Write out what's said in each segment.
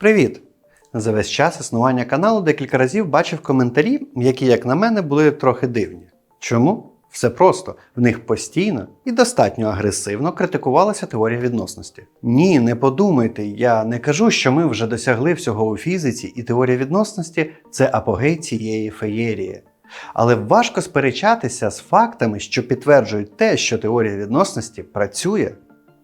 Привіт! За весь час існування каналу декілька разів бачив коментарі, які, як на мене, були трохи дивні. Чому? Все просто в них постійно і достатньо агресивно критикувалася теорія відносності. Ні, не подумайте, я не кажу, що ми вже досягли всього у фізиці, і теорія відносності це апогей цієї феєрії. Але важко сперечатися з фактами, що підтверджують те, що теорія відносності працює.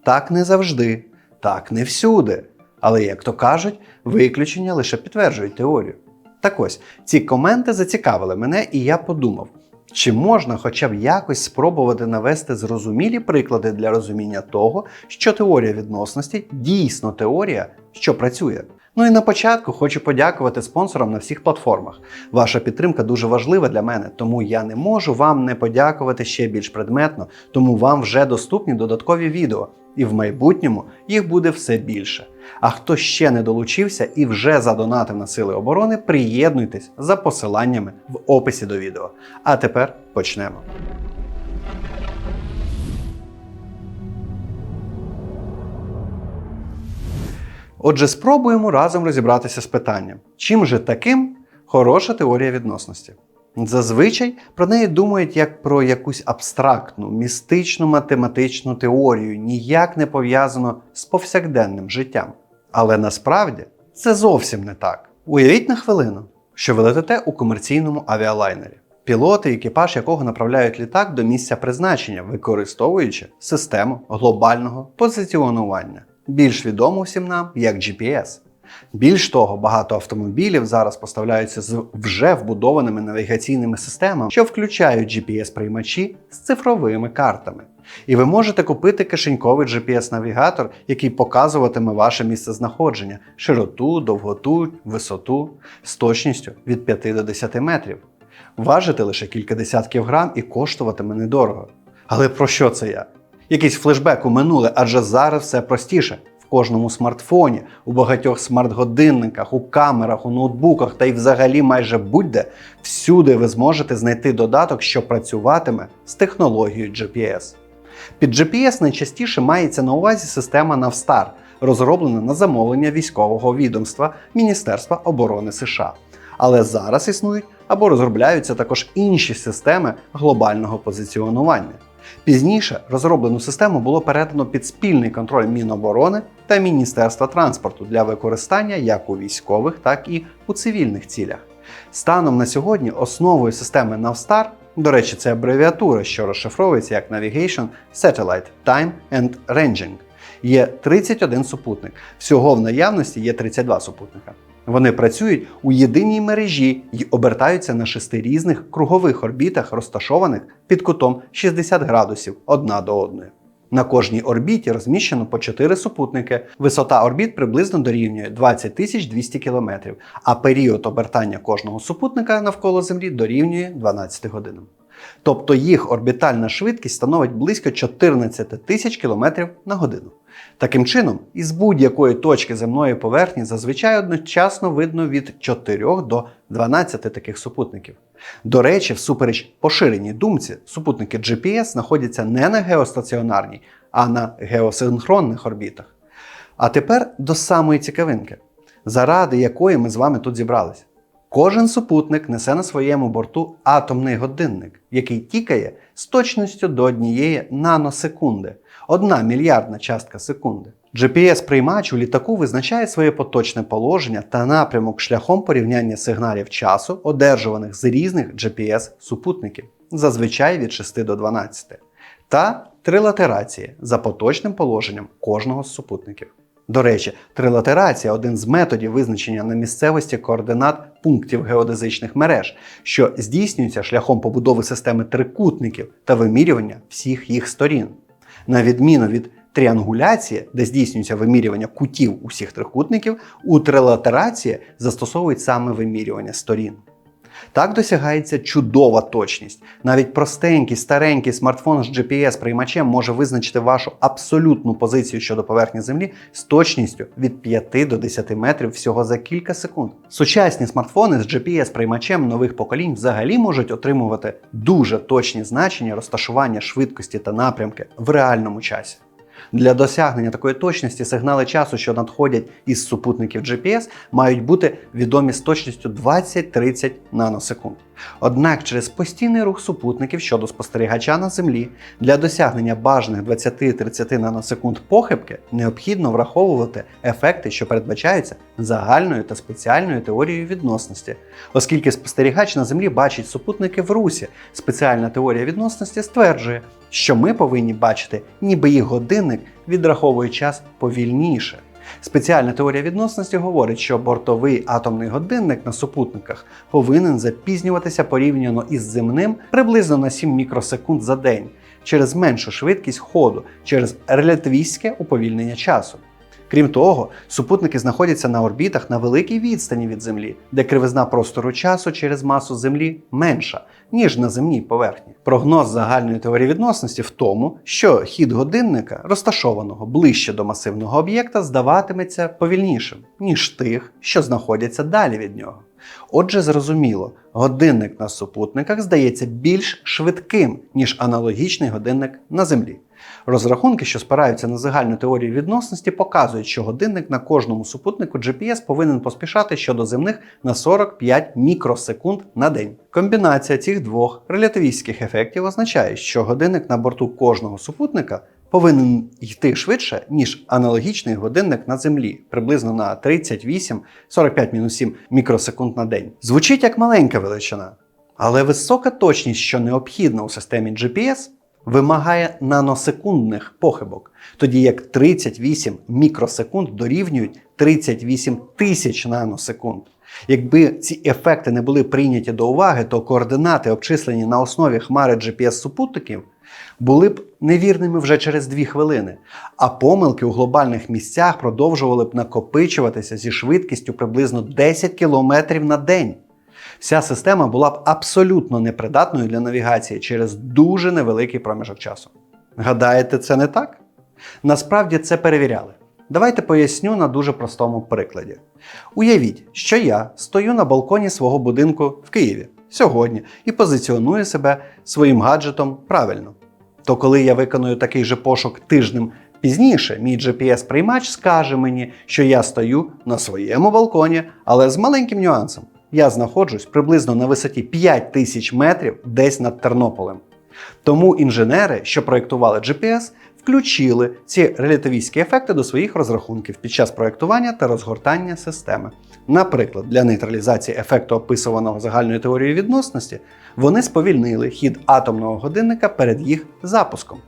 Так не завжди, так не всюди. Але, як то кажуть, виключення лише підтверджують теорію. Так ось, ці коменти зацікавили мене, і я подумав, чи можна хоча б якось спробувати навести зрозумілі приклади для розуміння того, що теорія відносності дійсно теорія, що працює. Ну і на початку хочу подякувати спонсорам на всіх платформах. Ваша підтримка дуже важлива для мене, тому я не можу вам не подякувати ще більш предметно, тому вам вже доступні додаткові відео, і в майбутньому їх буде все більше. А хто ще не долучився і вже задонатив на сили оборони, приєднуйтесь за посиланнями в описі до відео. А тепер почнемо. Отже, спробуємо разом розібратися з питанням, чим же таким хороша теорія відносності. Зазвичай про неї думають як про якусь абстрактну, містичну математичну теорію, ніяк не пов'язану з повсякденним життям. Але насправді це зовсім не так. Уявіть на хвилину, що ви летите у комерційному авіалайнері, пілоти, екіпаж якого направляють літак до місця призначення, використовуючи систему глобального позиціонування, більш відому всім нам як GPS. Більш того, багато автомобілів зараз поставляються з вже вбудованими навігаційними системами, що включають GPS-приймачі з цифровими картами. І ви можете купити кишеньковий GPS-навігатор, який показуватиме ваше місцезнаходження, широту, довготу, висоту з точністю від 5 до 10 метрів. Важити лише кілька десятків грам і коштуватиме недорого. Але про що це я? Якийсь флешбек у минуле, адже зараз все простіше. Кожному смартфоні, у багатьох смарт-годинниках, у камерах, у ноутбуках та й взагалі майже будь-де, всюди ви зможете знайти додаток, що працюватиме з технологією GPS. Під GPS найчастіше мається на увазі система Navstar, розроблена на замовлення військового відомства Міністерства оборони США. Але зараз існують або розробляються також інші системи глобального позиціонування. Пізніше розроблену систему було передано під спільний контроль Міноборони та Міністерства транспорту для використання як у військових, так і у цивільних цілях. Станом на сьогодні основою системи Navstar, до речі, це абревіатура, що розшифровується як Navigation, Satellite, Time and Ranging, є 31 супутник. Всього в наявності є 32 супутника. Вони працюють у єдиній мережі і обертаються на шести різних кругових орбітах, розташованих під кутом 60 градусів одна до одної. На кожній орбіті розміщено по 4 супутники. Висота орбіт приблизно дорівнює 20 200 км, а період обертання кожного супутника навколо Землі дорівнює 12 годинам. Тобто їх орбітальна швидкість становить близько 14 тисяч км на годину. Таким чином, із будь-якої точки земної поверхні зазвичай одночасно видно від 4 до 12 таких супутників. До речі, всупереч поширеній думці, супутники GPS знаходяться не на геостаціонарній, а на геосинхронних орбітах. А тепер до самої цікавинки, заради якої ми з вами тут зібралися. Кожен супутник несе на своєму борту атомний годинник, який тікає з точністю до однієї наносекунди, одна мільярдна частка секунди. GPS-приймач у літаку визначає своє поточне положення та напрямок шляхом порівняння сигналів часу, одержуваних з різних GPS-супутників, зазвичай від 6 до 12, та трилатерації за поточним положенням кожного з супутників. До речі, трилатерація один з методів визначення на місцевості координат пунктів геодезичних мереж, що здійснюється шляхом побудови системи трикутників та вимірювання всіх їх сторін. На відміну від тріангуляції, де здійснюється вимірювання кутів усіх трикутників, у трилатерації застосовують саме вимірювання сторін. Так досягається чудова точність. Навіть простенький старенький смартфон з GPS-приймачем може визначити вашу абсолютну позицію щодо поверхні Землі з точністю від 5 до 10 метрів всього за кілька секунд. Сучасні смартфони з GPS-приймачем нових поколінь взагалі можуть отримувати дуже точні значення розташування швидкості та напрямки в реальному часі. Для досягнення такої точності сигнали часу, що надходять із супутників GPS, мають бути відомі з точністю 20-30 наносекунд. Однак через постійний рух супутників щодо спостерігача на Землі для досягнення бажаних 20-30 наносекунд похибки необхідно враховувати ефекти, що передбачаються загальною та спеціальною теорією відносності. Оскільки спостерігач на Землі бачить супутники в русі, спеціальна теорія відносності стверджує, що ми повинні бачити, ніби їх годинник відраховує час повільніше. Спеціальна теорія відносності говорить, що бортовий атомний годинник на супутниках повинен запізнюватися порівняно із земним приблизно на 7 мікросекунд за день через меншу швидкість ходу, через релятивістське уповільнення часу. Крім того, супутники знаходяться на орбітах на великій відстані від Землі, де кривизна простору часу через масу Землі менша, ніж на земній поверхні. Прогноз загальної теорії відносності в тому, що хід годинника, розташованого ближче до масивного об'єкта, здаватиметься повільнішим, ніж тих, що знаходяться далі від нього. Отже, зрозуміло, годинник на супутниках здається більш швидким, ніж аналогічний годинник на Землі. Розрахунки, що спираються на загальну теорію відносності, показують, що годинник на кожному супутнику GPS повинен поспішати щодо земних на 45 мікросекунд на день. Комбінація цих двох релятивістських ефектів означає, що годинник на борту кожного супутника повинен йти швидше, ніж аналогічний годинник на Землі, приблизно на 38-45-7 мікросекунд на день. Звучить як маленька величина, але висока точність, що необхідна у системі GPS, вимагає наносекундних похибок, тоді як 38 мікросекунд дорівнюють 38 тисяч наносекунд. Якби ці ефекти не були прийняті до уваги, то координати, обчислені на основі хмари GPS-супутників, були б невірними вже через 2 хвилини, а помилки у глобальних місцях продовжували б накопичуватися зі швидкістю приблизно 10 км на день. Вся система була б абсолютно непридатною для навігації через дуже невеликий проміжок часу. Гадаєте, це не так? Насправді це перевіряли. Давайте поясню на дуже простому прикладі. Уявіть, що я стою на балконі свого будинку в Києві сьогодні і позиціоную себе своїм гаджетом правильно. То коли я виконую такий же пошук тижнем пізніше, мій GPS-приймач скаже мені, що я стою на своєму балконі, але з маленьким нюансом. Я знаходжусь приблизно на висоті 5000 метрів десь над Тернополем. Тому інженери, що проєктували GPS, включили ці релятивістські ефекти до своїх розрахунків під час проєктування та розгортання системи. Наприклад, для нейтралізації ефекту, описуваного загальною теорією відносності, вони сповільнили хід атомного годинника перед їх запуском.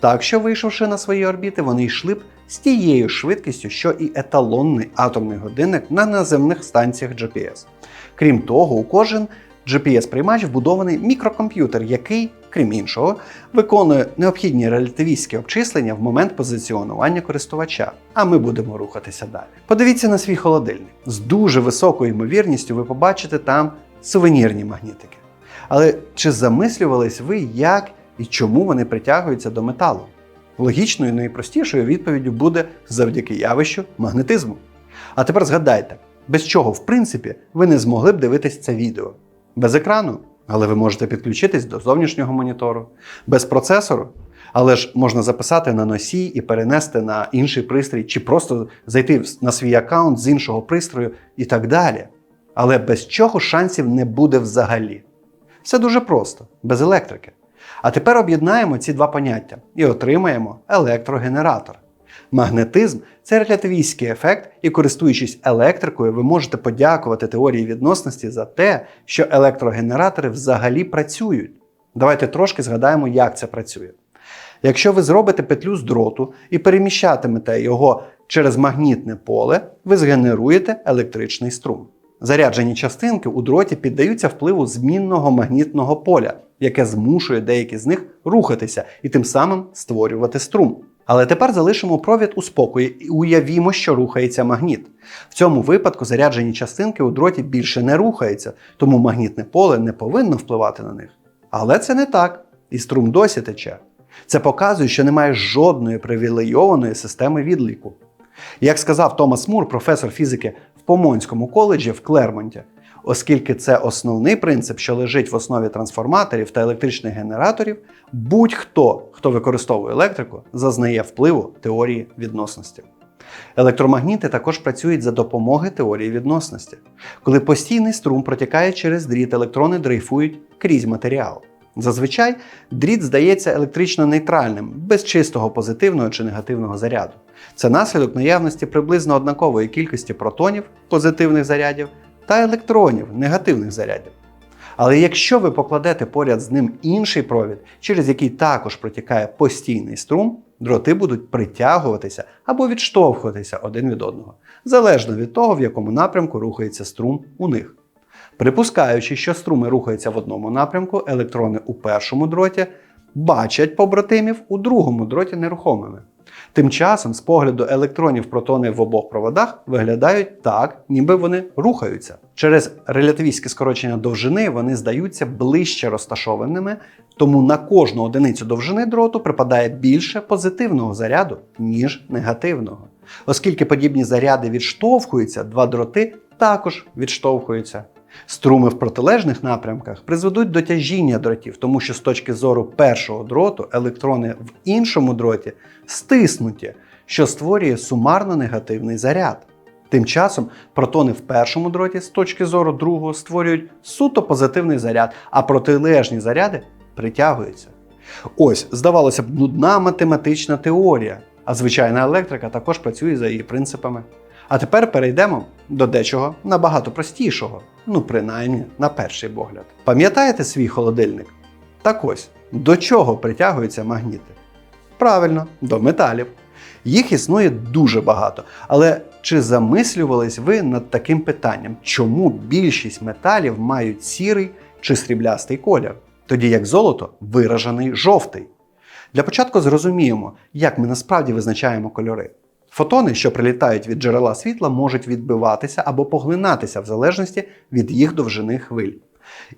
Так що, вийшовши на свої орбіти, вони йшли б з тією швидкістю, що і еталонний атомний годинник на наземних станціях GPS. Крім того, у кожен GPS-приймач вбудований мікрокомп'ютер, який, крім іншого, виконує необхідні релятивістські обчислення в момент позиціонування користувача. А ми будемо рухатися далі. Подивіться на свій холодильник. З дуже високою ймовірністю ви побачите там сувенірні магнітики. Але чи замислювались ви, як і чому вони притягуються до металу? Логічною і найпростішою відповіддю буде завдяки явищу магнетизму. А тепер згадайте, без чого, в принципі, ви не змогли б дивитись це відео. Без екрану, але ви можете підключитись до зовнішнього монітору, без процесору, але ж можна записати на носій і перенести на інший пристрій, чи просто зайти на свій аккаунт з іншого пристрою і так далі. Але без чого шансів не буде взагалі. Все дуже просто, без електрики. А тепер об'єднаємо ці два поняття і отримаємо електрогенератор. Магнетизм це релятивістський ефект, і користуючись електрикою, ви можете подякувати теорії відносності за те, що електрогенератори взагалі працюють. Давайте трошки згадаємо, як це працює. Якщо ви зробите петлю з дроту і переміщатимете його через магнітне поле, ви згенеруєте електричний струм. Заряджені частинки у дроті піддаються впливу змінного магнітного поля, яке змушує деякі з них рухатися і тим самим створювати струм. Але тепер залишимо провід у спокої і уявімо, що рухається магніт. В цьому випадку заряджені частинки у дроті більше не рухаються, тому магнітне поле не повинно впливати на них. Але це не так, і струм досі тече. Це показує, що немає жодної привілейованої системи відліку. Як сказав Томас Мур, професор фізики в Помонському коледжі в Клермонті, оскільки це основний принцип, що лежить в основі трансформаторів та електричних генераторів, будь-хто, хто використовує електрику, зазнає впливу теорії відносності. Електромагніти також працюють за допомогою теорії відносності. Коли постійний струм протікає через дріт, електрони дрейфують крізь матеріал. Зазвичай дріт здається електрично нейтральним, без чистого позитивного чи негативного заряду. Це наслідок наявності приблизно однакової кількості протонів позитивних зарядів та електронів негативних зарядів. Але якщо ви покладете поряд з ним інший провід, через який також протікає постійний струм, дроти будуть притягуватися або відштовхуватися один від одного, залежно від того, в якому напрямку рухається струм у них. Припускаючи, що струми рухаються в одному напрямку, електрони у першому дроті бачать побратимів у другому дроті нерухомими. Тим часом, з погляду електронів протони в обох проводах виглядають так, ніби вони рухаються. Через релятивістське скорочення довжини вони здаються ближче розташованими, тому на кожну одиницю довжини дроту припадає більше позитивного заряду, ніж негативного. Оскільки подібні заряди відштовхуються, два дроти також відштовхуються. Струми в протилежних напрямках призведуть до тяжіння дротів, тому що з точки зору першого дроту електрони в іншому дроті стиснуті, що створює сумарно негативний заряд. Тим часом протони в першому дроті з точки зору другого створюють суто позитивний заряд, а протилежні заряди притягуються. Ось, здавалося б, нудна математична теорія, а звичайна електрика також працює за її принципами. А тепер перейдемо до дечого набагато простішого, ну принаймні на перший погляд. Пам'ятаєте свій холодильник? Так ось, до чого притягуються магніти? Правильно, до металів. Їх існує дуже багато. Але чи замислювались ви над таким питанням, чому більшість металів мають сірий чи сріблястий колір, тоді як золото виражений жовтий? Для початку зрозуміємо, як ми насправді визначаємо кольори. Фотони, що прилітають від джерела світла, можуть відбиватися або поглинатися в залежності від їх довжини хвиль.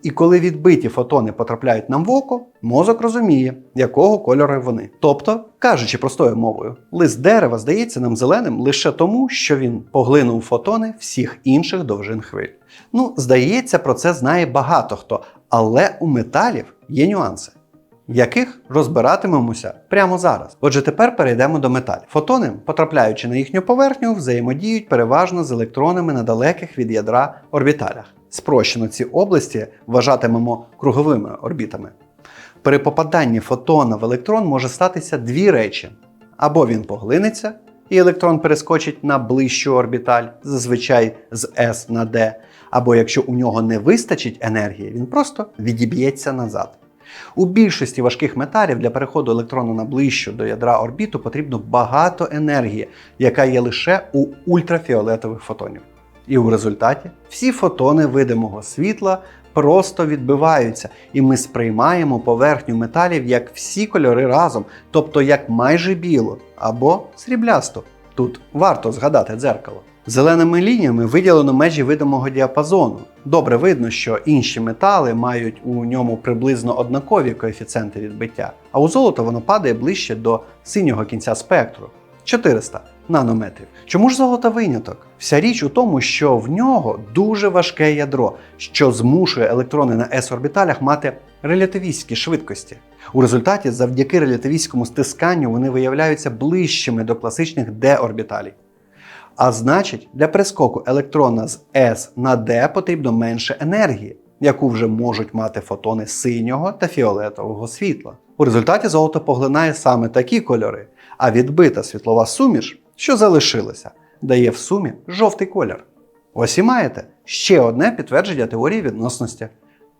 І коли відбиті фотони потрапляють нам в око, мозок розуміє, якого кольору вони. Тобто, кажучи простою мовою, лист дерева здається нам зеленим лише тому, що він поглинув фотони всіх інших довжин хвиль. Ну, здається, про це знає багато хто, але у металів є нюанси яких розбиратимемося прямо зараз. Отже, тепер перейдемо до металів. Фотони, потрапляючи на їхню поверхню, взаємодіють переважно з електронами на далеких від ядра орбіталях. Спрощено ці області вважатимемо круговими орбітами. При попаданні фотона в електрон може статися дві речі: або він поглинеться, і електрон перескочить на ближчу орбіталь, зазвичай з S на D, або якщо у нього не вистачить енергії, він просто відіб'ється назад. У більшості важких металів для переходу електрона на ближчу до ядра орбіту потрібно багато енергії, яка є лише у ультрафіолетових фотонів. І у результаті всі фотони видимого світла просто відбиваються, і ми сприймаємо поверхню металів як всі кольори разом, тобто як майже білу або сріблясту. Тут варто згадати дзеркало. Зеленими лініями виділено межі видимого діапазону. Добре видно, що інші метали мають у ньому приблизно однакові коефіцієнти відбиття, а у золото воно падає ближче до синього кінця спектру 400 нанометрів. Чому ж золото виняток? Вся річ у тому, що в нього дуже важке ядро, що змушує електрони на s-орбіталях мати релятивістські швидкості. У результаті, завдяки релятивістському стисканню, вони виявляються ближчими до класичних d-орбіталей. А значить, для прискоку електрона з S на D потрібно менше енергії, яку вже можуть мати фотони синього та фіолетового світла. У результаті золото поглинає саме такі кольори, а відбита світлова суміш, що залишилася, дає в сумі жовтий колір. Ось і маєте ще одне підтвердження теорії відносності.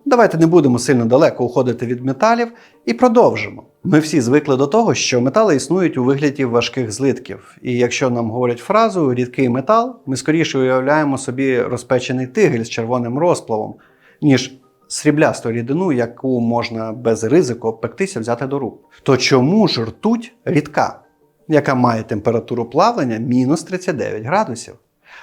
Давайте не будемо сильно далеко уходити від металів і продовжимо. Ми всі звикли до того, що метали існують у вигляді важких злитків. І якщо нам говорять фразу рідкий метал, ми скоріше уявляємо собі розпечений тигель з червоним розплавом, ніж сріблясту рідину, яку можна без ризику обпектися взяти до рук. То чому ж ртуть рідка, яка має температуру плавлення мінус 39 градусів?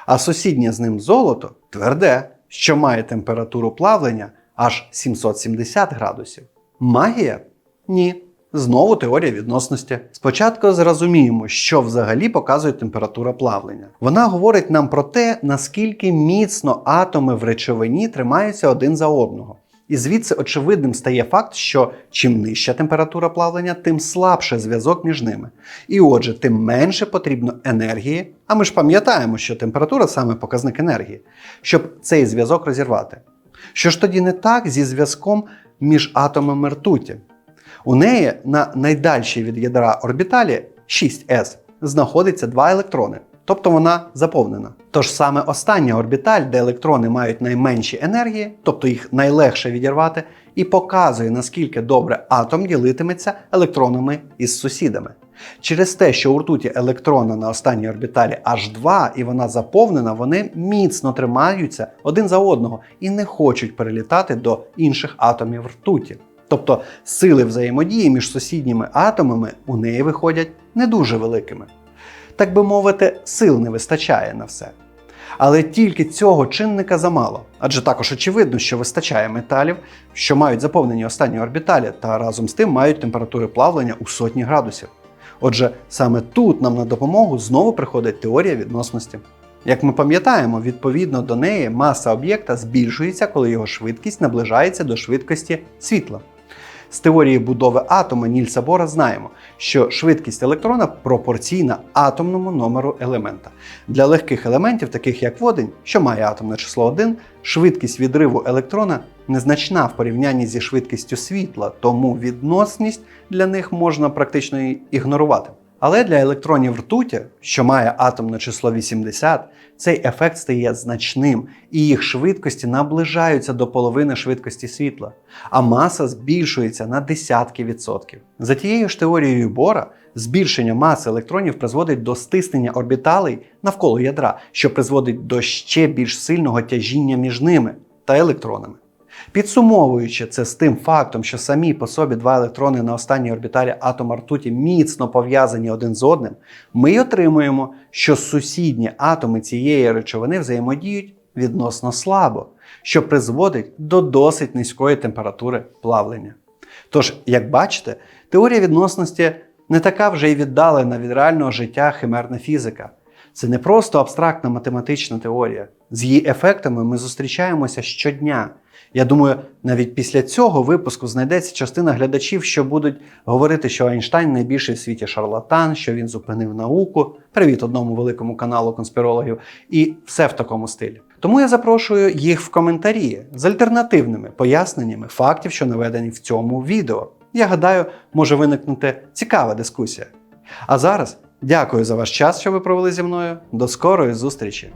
А сусіднє з ним золото тверде, що має температуру плавлення аж 770 градусів. Магія? Ні. Знову теорія відносності. Спочатку зрозуміємо, що взагалі показує температура плавлення. Вона говорить нам про те, наскільки міцно атоми в речовині тримаються один за одного. І звідси очевидним стає факт, що чим нижча температура плавлення, тим слабше зв'язок між ними. І отже, тим менше потрібно енергії, а ми ж пам'ятаємо, що температура саме показник енергії, щоб цей зв'язок розірвати. Що ж тоді не так зі зв'язком між атомами ртуті? У неї на найдальшій від ядра орбіталі 6s знаходиться два електрони, тобто вона заповнена. Тож саме остання орбіталь, де електрони мають найменші енергії, тобто їх найлегше відірвати, і показує, наскільки добре атом ділитиметься електронами із сусідами. Через те, що у ртуті електрона на останній орбіталі аж 2 і вона заповнена, вони міцно тримаються один за одного і не хочуть перелітати до інших атомів ртуті. Тобто сили взаємодії між сусідніми атомами у неї виходять не дуже великими. Так би мовити, сил не вистачає на все. Але тільки цього чинника замало, адже також очевидно, що вистачає металів, що мають заповнені останні орбіталі, та разом з тим мають температури плавлення у сотні градусів. Отже, саме тут нам на допомогу знову приходить теорія відносності. Як ми пам'ятаємо, відповідно до неї маса об'єкта збільшується, коли його швидкість наближається до швидкості світла. З теорії будови атома Нільса Бора знаємо, що швидкість електрона пропорційна атомному номеру елемента. Для легких елементів, таких як водень, що має атомне число 1, швидкість відриву електрона незначна в порівнянні зі швидкістю світла, тому відносність для них можна практично ігнорувати. Але для електронів ртуті, що має атомне число 80, цей ефект стає значним, і їх швидкості наближаються до половини швидкості світла, а маса збільшується на десятки відсотків. За тією ж теорією Бора, збільшення маси електронів призводить до стиснення орбіталей навколо ядра, що призводить до ще більш сильного тяжіння між ними та електронами. Підсумовуючи це з тим фактом, що самі по собі два електрони на останній орбіталі атома ртуті міцно пов'язані один з одним, ми й отримуємо, що сусідні атоми цієї речовини взаємодіють відносно слабо, що призводить до досить низької температури плавлення. Тож, як бачите, теорія відносності не така вже й віддалена від реального життя химерна фізика. Це не просто абстрактна математична теорія. З її ефектами ми зустрічаємося щодня. Я думаю, навіть після цього випуску знайдеться частина глядачів, що будуть говорити, що Айнштайн найбільший в світі шарлатан, що він зупинив науку. Привіт одному великому каналу конспірологів, і все в такому стилі. Тому я запрошую їх в коментарі з альтернативними поясненнями фактів, що наведені в цьому відео. Я гадаю, може виникнути цікава дискусія. А зараз дякую за ваш час, що ви провели зі мною. До скорої зустрічі!